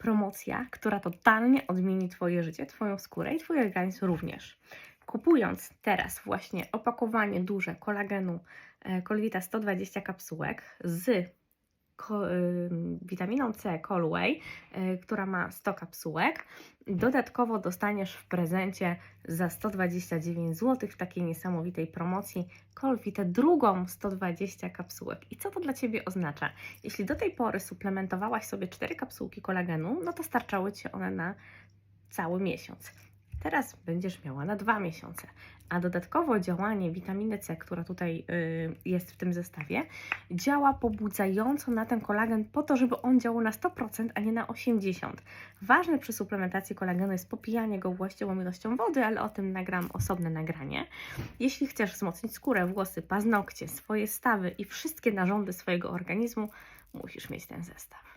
promocja, która totalnie odmieni Twoje życie, Twoją skórę i Twój organizm również. Kupując teraz właśnie opakowanie duże kolagenu e, Colvita 120 kapsułek z witaminą C Colway, y, która ma 100 kapsułek. Dodatkowo dostaniesz w prezencie za 129 zł w takiej niesamowitej promocji Colvitę drugą 120 kapsułek. I co to dla Ciebie oznacza? Jeśli do tej pory suplementowałaś sobie 4 kapsułki kolagenu, no to starczały Ci one na cały miesiąc. Teraz będziesz miała na dwa miesiące. A dodatkowo działanie witaminy C, która tutaj y, jest w tym zestawie, działa pobudzająco na ten kolagen po to, żeby on działał na 100%, a nie na 80%. Ważne przy suplementacji kolagenu jest popijanie go właściwą ilością wody, ale o tym nagram osobne nagranie. Jeśli chcesz wzmocnić skórę, włosy, paznokcie, swoje stawy i wszystkie narządy swojego organizmu, musisz mieć ten zestaw.